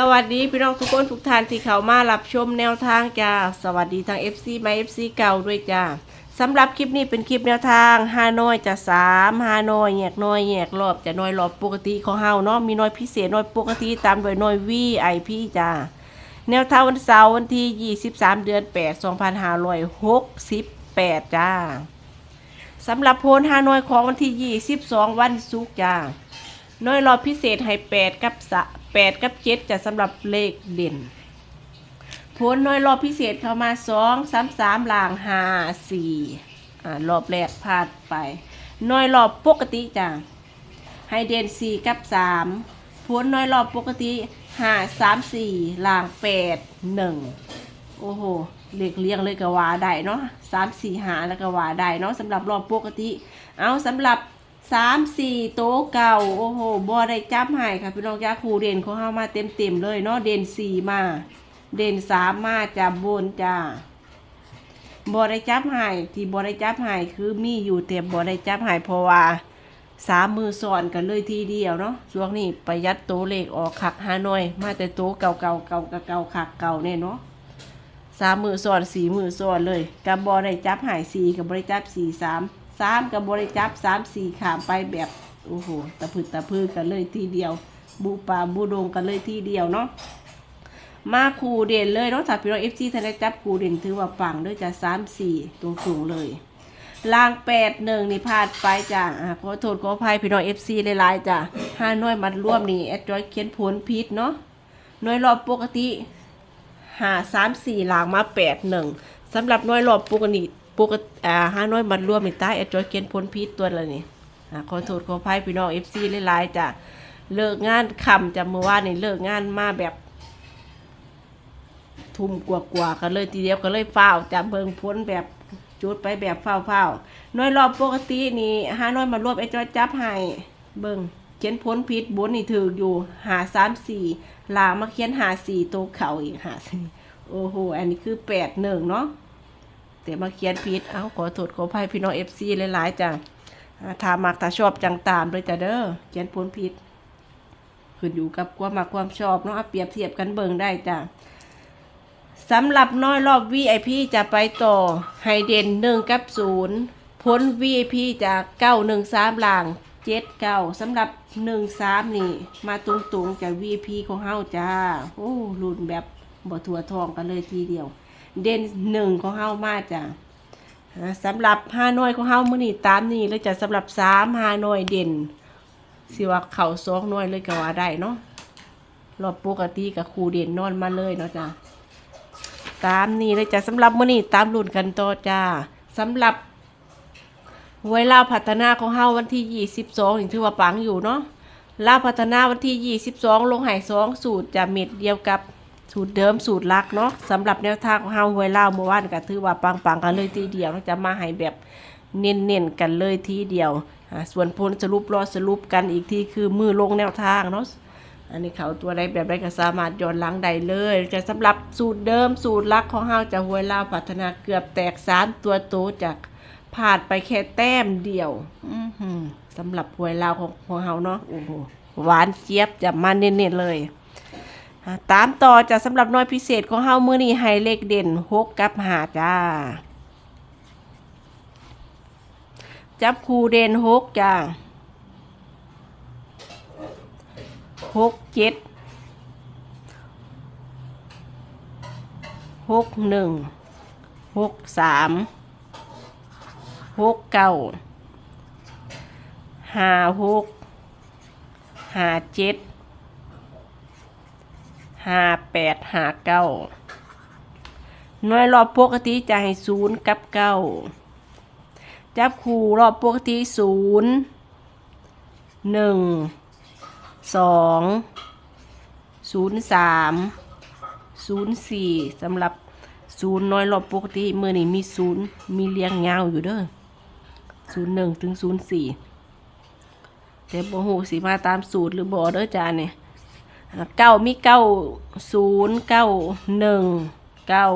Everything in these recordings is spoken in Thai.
สวัสดีพี่น้องทุกคนทุกท่านที่เข้ามารับชมแนวทางจ้าสวัสดีทาง FC มา FC เก่าด้วยจ้าสำหรับคลิปนี้เป็นคลิปแนวทางฮานอยจะสามฮานอยแยกน้อยแยกรอบจะน้อยรอบปกติของเฮาเนาะมีน้อยพิเศษน้อยปกติตามโดยน้อย VIP จ้าแนวทางวันเสาร์วันที่ 23 เดือน 8 2568 จ้าสำหรับโพลฮานอยของวันที่ 22 วันศุกร์จ้าน้อยรอบพิเศษให้แปดกับสะ แปดกับเจ็ดจะสำหรับเลขเด่นผลน้อยรอบพิเศษเข้ามาสองสามสามลางห้าสี่อ่ารอบแรกพลาดไปน้อยรอบปกติจ้ะให้เด่นสี่กับสามผลน้อยรอบปกติห้าสามสี่ลางแปดหนึ่งโอ้โหเลขเลี้ยงเลยก็ว่าได้เนาะสามสี่หาแล้วก็ว่าได้เนาะสำหรับรอบปกติ เอาสำหรับ สามสี่โต๊ะเก่า โอ้โหบอได้จับให้ค่ะพี่น้องจ้าครูเด่นของเฮามาเต็มเต็มเลยเนาะเด่นสี่มา เด่นสามมาจะบนจ้าบอได้จับให้ที่บอได้จับให้คือมีอยู่แต่บอได้จับให้เพราะว่าสามมือสอนกันเลยทีเดียวเนาะช่วงนี้ประหยัดโต๊ะเลขออกขักหาหน่อย มาแต่โต๊ะเก่าเก่าเก่าเก่าขักเก่าเนี่ยเนาะสามมือสอนสี่มือสอนเลยกับบอได้จับหายสี่กับบริจับสี่สาม สามกับบริจับสามสี่ขามไปแบบโอ้โหตะพืดตะพืดกันเลยทีเดียว บูปลาบูโดงกันเลยทีเดียวเนาะมาคูเด่นเลยเนาะถ้าพี่น้องเอฟซีท่ายจับคูเด่นถือว่าปังด้วยจะสามสี่ตรงสูงเลยลางแปดหนึ่งนี่พลาดไปจ้ะอ่าขอโทษขออภัยพี่น้องเอฟซีหลายๆจ้ะห้าน้อยมัดร่วมนี่แอดจอยเขียนผลพิษเนาะหน้อยรอบปกติหาสามสี่ลางมาแปดหนึ่งสำหรับหน้อยรอบปกติ ปกติอ่าห้าน้อยมัดร่วมนี่ใต้แอดจอยเขียนผลพิษตัวละนี่อ่าขอโทษขออภัยพี่น้องเอฟซีหลายๆจ้ะเลิกงานคำจะเมื่อวานนี่เลิกงานมาแบบ ทุ่มกว่าๆกันเลยทีเดียวก็เลยเฝ้าจะเบิงพ้นแบบจุดไปแบบเฝ้าๆน้อยรอบปกตินี่ห้าน้อยมารวบไอจอยจับให้เบิงเขียนพ้นพิษบนนี่ถืออยู่หาสามสี่ลามาเขียนหาสี่ตัวเข่าอีกหาสี่โอ้โห อันนี้คือแปดหนึ่งเนาะ แต่มาเขียนพิษเอาขอโทษขออภัยพี่น้องเอฟซีหลายๆจ้ะอ่าถ้ามักถ้าชอบจังตามเลยจ้ะเด้อเขียนพ้นพิษขึ้นอยู่กับความมักความชอบเนาะเอาเปรียบเทียบกันเบิงได้จ้ะสำหรับน้อยรอบ VIP จะไปต่อไฮเดนหนึ่งกับศูนย์พ้น VIP จากเก้าหนึ่งสามล่างเจ็ดเก้าสำหรับหนึ่งสามนี่ มาตรงๆจาก VIP ของเฮาจ้า โอ้รุ่นแบบบ่ถั่วทองกันเลยทีเดียว เด่นหนึ่งของเฮามาจ้าอ่าสำหรับห้าน้อยของเฮามื้อนี้ตามนี่เลยจ้ะสำหรับสามห้าน้อยเด่นสิว่าเข่าสองน้อยเลยก็ว่าได้เนาะรอบปกติกับครูเด่นนอนมาเลยเนาะจ้าตามนี้เลยจ้ะสำหรับมื้อนี้ตามรุ่นกันต่อจ้าสำหรับหวยลาพัฒนาของเฮาวันที่22นี่ถือว่าปังอยู่เนาะลาพัฒนาวันที่22ลงหาย2สูตรจะเม็ดเดียวกับ สูตรเดิมสูตรลักเนาะสำหรับแนวทางของเฮาหวยลาวเมื่อวานก็ถือว่าปังๆกันเลยทีเดียวเนาะจะมาให้แบบเน้นๆกันเลยทีเดียวอ่าส่วนผลสรุปรอสรุปกันอีกทีคือมือลงแนวทางเนาะอันนี้เขาตัวใดแบบใดก็สามารถย้อนหลังได้เลยจะสำหรับสูตรเดิมสูตรลักของเฮาจะหวยลาวพัฒนาเกือบแตกสามตัวโตจากผ่านไปแค่แต้มเดียวอือหือสำหรับหวยลาวของของเฮาเนาะโอ้โหหวานเจี๊ยบจะมาเน้นๆเลยอะ ตามต่อจะสำหรับน้อยพิเศษของเฮามือนี้ให้เลขเด่นหกกับหาจ้า จับคู่เด่นหกจ้าหกเจ็ดหกหนึ่งหกสามหกเก้าห้าหกห้าเจ็ด ห้าแปดห้าเก้าหน่วยรอบปกติจะให้ศูนย์กับเก้าจับคู่รอบปกติศูนย์หนึ่งสองศูนย์สามศูนย์สี่สำหรับศูนย์น้อยรอบปกติมือนี้มีศูนย์มีเรียงยาวอยู่เด้อศูนย์หนึ่งถึงศูนย์สี่แต่บ่หูสิมาตามสูตรหรือบ่เด้อจานเนี่ย เก้ามีเก้าศูนย์เก้าหนึ่งเก้า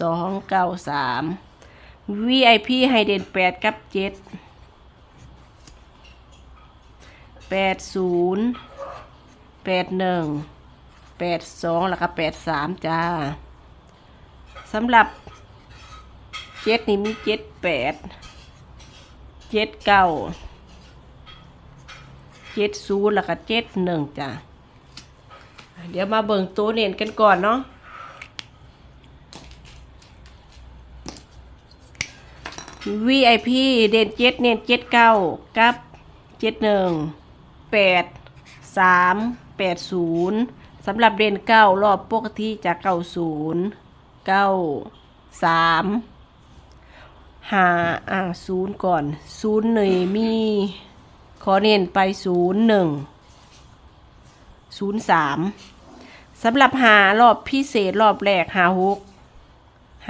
สองเก้าสาม VIP ให้เด่นแปดกับเจ็ดแปดศูนย์แปดหนึ่งแปดสองแล้วก็แปดสามจ้าสำหรับเจ็ดนี่มีเจ็ดแปดเจ็ดเก้า เจ็ดศูนย์แล้วก็เจ็ดหนึ่งจ้าเดี๋ยวมาเบิ่งตัวเน้นกันก่อนเนาะ VIP เด่นเจ็ดเน้นเจ็ดเก้ากับเจ็ดหนึ่งแปดสามแปดศูนย์สำหรับเด่นเก้ารอบปกติจากเก้าศูนย์เก้าสามหาอ่าศูนย์ก่อนศูนย์หนึ่งมี ขอเน้นไปศูนย์หนึ่งศูนย์สามสำหรับหารอบพิเศษรอบแรกหาหก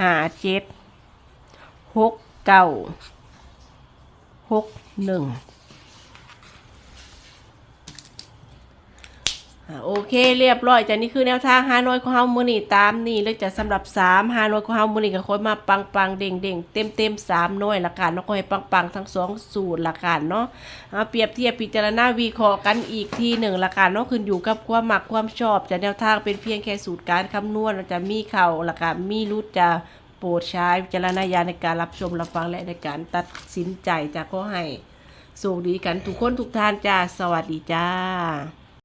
หาเจ็ดหกเก้าหกหนึ่งอ่า โอเคเรียบร้อยจ้ะนี่คือแนวทางฮานอยของเฮามือนี่ตามนี่เลยจะสำหรับสามฮานอยของเฮามือนี่ก็ค่อยมาปังปังเด้งเด้งเต็มเต็มสามน้อยละกันเนาะก็ให้ปังปังทั้งสองสูตรละกันเนาะเอาเปรียบเทียบพิจารณาวิเคราะห์กันอีกทีหนึ่งละกันเนาะขึ้นอยู่กับความมักความชอบจะแนวทางเป็นเพียงแค่สูตรการคำนวณเราจะมีเข่าละกันมีรุดจะโปรดใช้วิจารณญาณในการรับชมรับฟังและในการตัดสินใจจากข้อให้สูงดีกันทุกคนทุกท่านจ้าสวัสดีจ้า